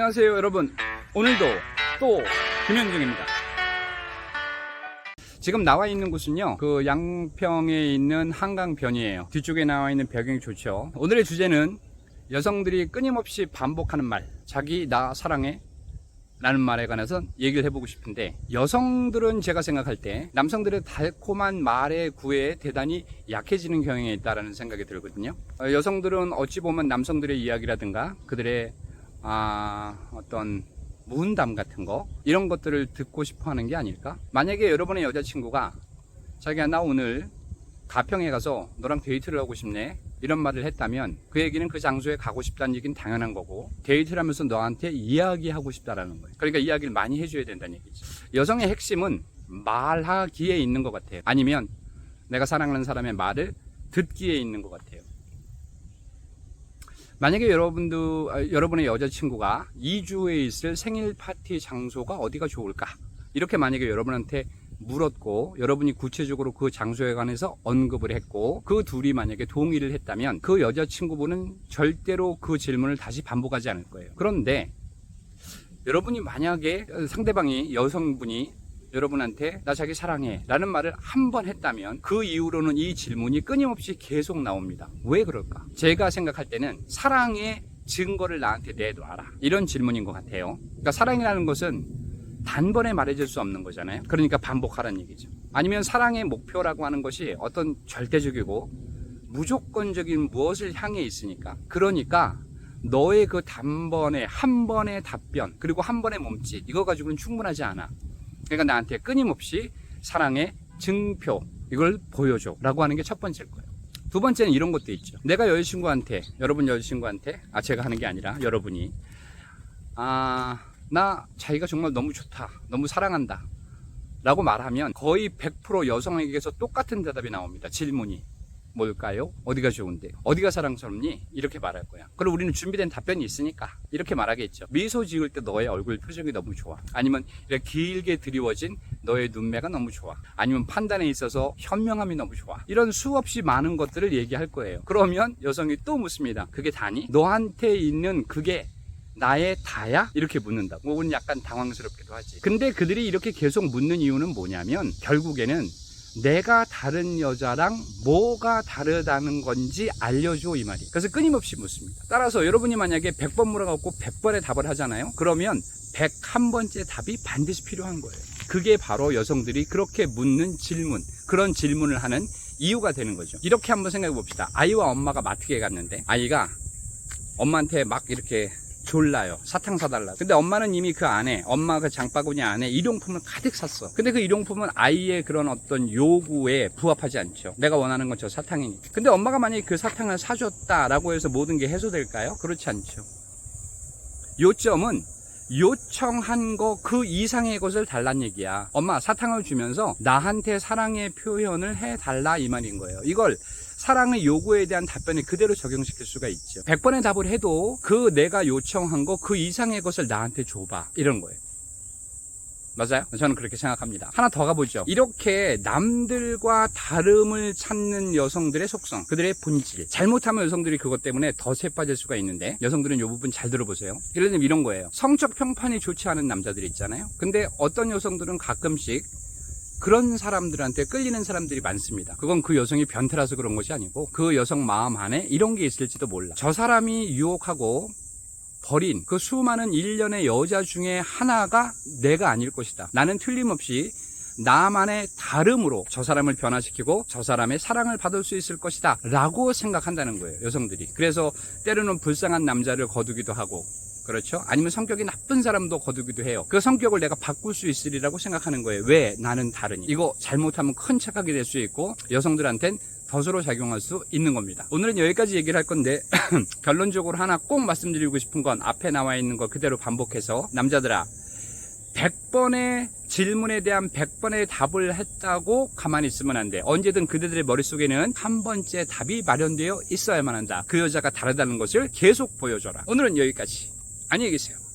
안녕하세요 여러분. 오늘도 또 김현중입니다. 지금 나와 있는 곳은요 그 양평에 있는 한강변이에요. 뒤쪽에 나와 있는 배경이 좋죠. 오늘의 주제는 여성들이 끊임없이 반복하는 말 자기 나 사랑해 라는 말에 관해서 얘기를 해보고 싶은데 여성들은 제가 생각할 때 남성들의 달콤한 말의 구애에 대단히 약해지는 경향이 있다라는 생각이 들거든요. 어, 여성들은 어찌 보면 남성들의 이야기라든가 그들의 아, 어떤 문담 같은 거? 이런 것들을 듣고 싶어 하는 게 아닐까? 만약에 여러분의 여자친구가 자기야 나 오늘 가평에 가서 너랑 데이트를 하고 싶네. 이런 말을 했다면 그 얘기는 그 장소에 가고 싶다는 얘기는 당연한 거고 데이트를 하면서 너한테 이야기하고 싶다라는 거예요. 그러니까 이야기를 많이 해줘야 된다는 얘기죠 여성의 핵심은 말하기에 있는 것 같아요. 아니면 내가 사랑하는 사람의 말을 듣기에 있는 것 같아요 만약에 여러분도 아, 여러분의 여자친구가 2주에 있을 생일 파티 장소가 어디가 좋을까 이렇게 만약에 여러분한테 물었고 여러분이 구체적으로 그 장소에 관해서 언급을 했고 그 둘이 만약에 동의를 했다면 그 여자친구분은 절대로 그 질문을 다시 반복하지 않을 거예요. 그런데 여러분이 만약에 상대방이 여성분이 여러분한테 나 자기 사랑해 라는 말을 한 번 했다면 그 이후로는 이 질문이 끊임없이 계속 나옵니다. 왜 그럴까? 제가 생각할 때는 사랑의 증거를 나한테 내놔라. 이런 질문인 것 같아요. 그러니까 사랑이라는 것은 단번에 말해줄 수 없는 거잖아요. 그러니까 반복하라는 얘기죠. 아니면 사랑의 목표라고 하는 것이 어떤 절대적이고 무조건적인 무엇을 향해 있으니까. 그러니까 너의 그 단번에 한 번의 답변 그리고 한 번의 몸짓 이거 가지고는 충분하지 않아. 그러니까 나한테 끊임없이 사랑의 증표 이걸 보여줘 라고 하는 게 첫 번째일 거예요. 두 번째는 이런 것도 있죠. 내가 여자친구한테 여러분 여자친구한테 아 제가 하는 게 아니라 여러분이 아 나 자기가 정말 너무 좋다 너무 사랑한다 라고 말하면 거의 100% 여성에게서 똑같은 대답이 나옵니다 질문이 뭘까요? 어디가 좋은데? 어디가 사랑스럽니? 이렇게 말할 거야. 그럼 우리는 준비된 답변이 있으니까 이렇게 말하겠죠. 미소 지을 때 너의 얼굴 표정이 너무 좋아. 아니면 이렇게 길게 드리워진 너의 눈매가 너무 좋아. 아니면 판단에 있어서 현명함이 너무 좋아. 이런 수없이 많은 것들을 얘기할 거예요. 그러면 여성이 또 묻습니다. 그게 다니? 너한테 있는 그게 나의 다야? 이렇게 묻는다. 혹은 약간 당황스럽기도 하지. 근데 그들이 이렇게 계속 묻는 이유는 뭐냐면 결국에는 내가 다른 여자랑 뭐가 다르다는 건지 알려줘 이 말이. 그래서 끊임없이 묻습니다. 따라서 여러분이 만약에 100번 물어갖고 100번의 답을 하잖아요. 그러면 101번째 답이 반드시 필요한 거예요. 그게 바로 여성들이 그렇게 묻는 질문, 그런 질문을 하는 이유가 되는 거죠. 이렇게 한번 생각해 봅시다. 아이와 엄마가 마트에 갔는데 아이가 엄마한테 막 이렇게 졸라요. 사탕 사달라. 근데 엄마는 이미 그 안에, 엄마 그 장바구니 안에 일용품을 가득 샀어. 근데 그 일용품은 아이의 그런 어떤 요구에 부합하지 않죠. 내가 원하는 건 저 사탕이니까. 근데 엄마가 만약에 그 사탕을 사줬다라고 해서 모든 게 해소될까요? 그렇지 않죠. 요점은 요청한 거 그 이상의 것을 달란 얘기야. 엄마 사탕을 주면서 나한테 사랑의 표현을 해달라 이 말인 거예요. 이걸 사랑의 요구에 대한 답변을 그대로 적용시킬 수가 있죠. 100번의 답을 해도 그 내가 요청한 거 그 이상의 것을 나한테 줘봐. 이런 거예요. 맞아요? 저는 그렇게 생각합니다. 하나 더 가보죠. 이렇게 남들과 다름을 찾는 여성들의 속성, 그들의 본질. 잘못하면 여성들이 그것 때문에 덫에 빠질 수가 있는데, 여성들은 이 부분 잘 들어보세요. 예를 들면 이런 거예요. 성적 평판이 좋지 않은 남자들이 있잖아요. 근데 어떤 여성들은 가끔씩 그런 사람들한테 끌리는 사람들이 많습니다. 그건 그 여성이 변태라서 그런 것이 아니고 그 여성 마음 안에 이런 게 있을지도 몰라. 저 사람이 유혹하고 버린 그 수많은 일련의 여자 중에 하나가 내가 아닐 것이다. 나는 틀림없이 나만의 다름으로 저 사람을 변화시키고 저 사람의 사랑을 받을 수 있을 것이다. 라고 생각한다는 거예요. 여성들이. 그래서 때로는 불쌍한 남자를 거두기도 하고 그렇죠? 아니면 성격이 나쁜 사람도 거두기도 해요. 그 성격을 내가 바꿀 수 있으리라고 생각하는 거예요. 왜? 나는 다르니. 이거 잘못하면 큰 착각이 될 수 있고 여성들한텐 덫으로 작용할 수 있는 겁니다. 오늘은 여기까지 얘기를 할 건데 결론적으로 하나 꼭 말씀드리고 싶은 건 앞에 나와 있는 거 그대로 반복해서 남자들아 100번의 질문에 대한 100번의 답을 했다고 가만히 있으면 안 돼. 언제든 그들의 머릿속에는 한 번째 답이 마련되어 있어야만 한다. 그 여자가 다르다는 것을 계속 보여줘라. 오늘은 여기까지. 안녕히 계세요.